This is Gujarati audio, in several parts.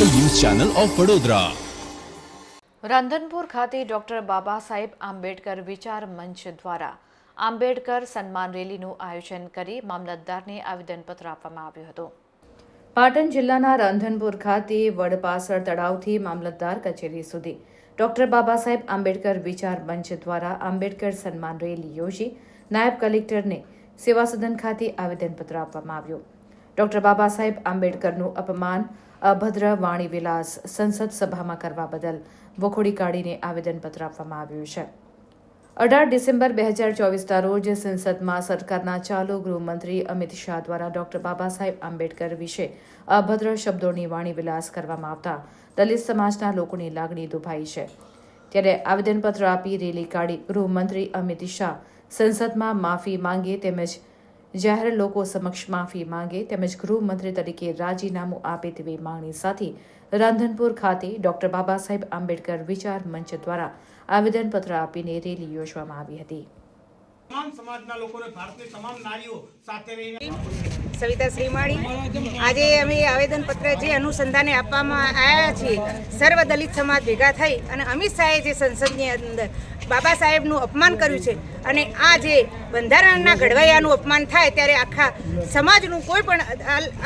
Channel of Vadodara. રાંધનપુર ખાતે ડોક્ટર બાબા સાહેબ આંબેડકર વિચાર મંચ દ્વારા આંબેડકર સન્માન રેલીનું આયોજન કરી મામલતદારને આવેદનપત્ર આપવામાં આવ્યું હતું. પાટણ જિલ્લાના રાંધનપુર ખાતે વડપાસળ તળાવથી મામલતદાર કચેરી સુધી ડોક્ટર બાબા સાહેબ આંબેડકર વિચાર મંચ દ્વારા આંબેડકર સન્માન રેલી યોજી નાયબ કલેક્ટરને સેવા સદન ખાતે આવેદનપત્ર આપવામાં આવ્યું. ડોક્ટર બાબા સાહેબ આંબેડકરનું અપમાન, અભદ્ર વાણી વિલાસ સંસદ સભામાં કરવા બદલ વખોડી કાઢીને આવેદનપત્ર આપવામાં આવ્યું છે. અઢાર ડિસેમ્બર બે હજાર ચોવીસના રોજ સંસદમાં સરકારના ચાલુ ગૃહમંત્રી અમિત શાહ દ્વારા ડોક્ટર બાબા સાહેબ આંબેડકર વિશે અભદ્ર શબ્દોની વાણી વિલાસ કરવામાં આવતા દલિત સમાજના લોકોની લાગણી દુભાઈ છે. ત્યારે આવેદનપત્ર આપી રેલી કાઢી ગૃહમંત્રી અમિત શાહ સંસદમાં માફી માંગે તેમજ જાહેર લોકો સમક્ષ માફી માંગે તેમજ ગૃહમંત્રી તરીકે રાજીનામું આપે તેવી માંગણી સાથે રાંધનપુર ખાતે ડોક્ટર બાબા સાહેબ આંબેડકર વિચાર મંચ દ્વારા આવેદનપત્ર આપીને રેલી યોજવામાં આવી હતી. તમામ સમાજના લોકોને ભારતની તમામ નારીઓ સાથે રહીને સવિતા શ્રીમાળી આજે અમે આવેદનપત્ર જે અનુસંધાને આપવામાં આવ્યા છીએ સર્વ દલિત સમાજ ભેગા થઈ અને અમિત શાહે જે સંસદની અંદર બાબા સાહેબનું અપમાન કર્યું છે અને આ જે બંધારણના ઘડવૈયાનું અપમાન થાય ત્યારે આખા સમાજનું કોઈ પણ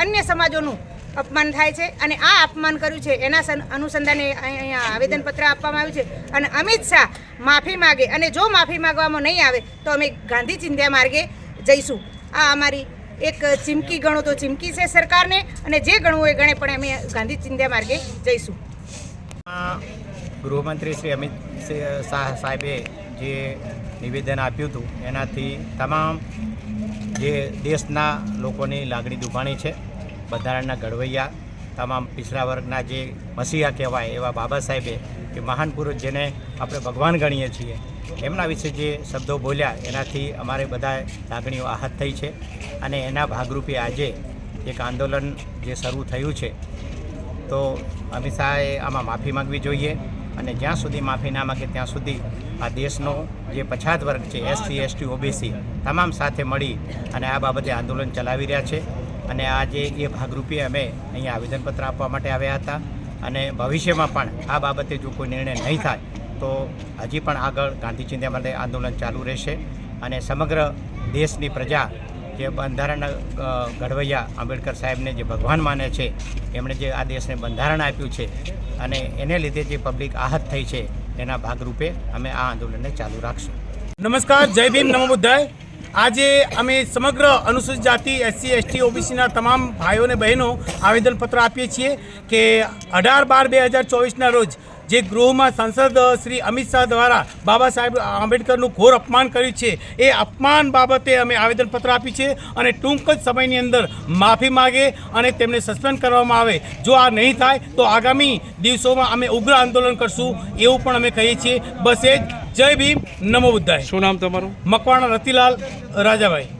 અન્ય સમાજોનું અપમાન થાય છે અને આ અપમાન કર્યું છે એના અનુસંધાને અહીંયા આવેદનપત્ર આપવામાં આવ્યું છે અને અમિત શાહ માફી માગે અને જો માફી માગવામાં નહીં આવે તો અમે ગાંધી ચિંધ્યા માર્ગે જઈશું. આ અમારી એક ચીમકી ગણો તો ચીમકી છે સરકારને અને જે ગણવું એ ગણે પણ અમે ગાંધી ચિંધ્યા માર્ગે જઈશું. ગૃહમંત્રી શ્રી અમિત શાહ સાહેબે જે નિવેદન આપ્યું હતું, એનાથી તમામ જે દેશના લોકોની લાગણી દુભાણી છે. બંધારણના ઘડવૈયા, તમામ પિછડા વર્ગના જે મસીહા કહેવાય એવા બાબા સાહેબે કે મહાન પુરુષ જેને આપણે ભગવાન ગણીએ છીએ, એમના વિશે જે શબ્દો બોલ્યા, એનાથી અમારે બધા લાગણીઓ આહત થઈ છે. અને એના ભાગરૂપે આજે એક આંદોલન જે શરૂ થયું છે, તો અમિત શાહે આમાં માફી માંગવી જોઈએ. અને જ્યાં સુધી માફી ના માગે ત્યાં સુધી આ દેશનો જે પછાત વર્ગ છે, એસસી, એસટી, ઓબીસી, તમામ સાથે મળી અને આ બાબતે આંદોલન ચલાવી રહ્યા છે. અને આજે એ ભાગરૂપે અમે અહીંયા આવેદનપત્ર આપવા માટે આવ્યા હતા. અને ભવિષ્યમાં પણ આ બાબતે જો કોઈ નિર્ણય નહીં થાય, તો હજી પણ આગળ ગાંધી ચિંતા માટે આંદોલન ચાલુ રહેશે. અને સમગ્ર દેશની પ્રજા જે બંધારણ ઘડવૈયા આંબેડકર સાહેબને જે ભગવાન માને છે, એમણે જે આ દેશને બંધારણ આપ્યું છે અને એને લીધે જે પબ્લિક આહત થઈ છે, એના ભાગરૂપે અમે આ આંદોલનને ચાલુ રાખશું. નમસ્કાર, જય ભીમ નમો બુદ્ધાય. આજે અમે સમગ્ર અનુસૂચિત જાતિ, એસસી, એસટી, ઓબીસીના તમામ ભાઈઓ અને બહેનો આવેદનપત્ર આપીએ છીએ કે અઢાર બાર બે હજાર ચોવીસના રોજ જે ગૃહમાં સાંસદ શ્રી અમિત શાહ દ્વારા બાબા સાહેબ આંબેડકરનું ઘોર અપમાન કર્યું છે એ અપમાન બાબતે અમે આવેદનપત્ર આપી છે અને ટૂંક જ સમયની અંદર માફી માગે અને તેમને સસ્પેન્ડ કરવામાં આવે. જો આ નહીં થાય તો આગામી દિવસોમાં અમે ઉગ્ર આંદોલન કરશું એવું પણ અમે કહીએ છીએ. બસ એ જય ભીમ. નમો બુદ્ધાય. શું નામ તમારું? મકવાણા રતિલાલ રાજાભાઈ.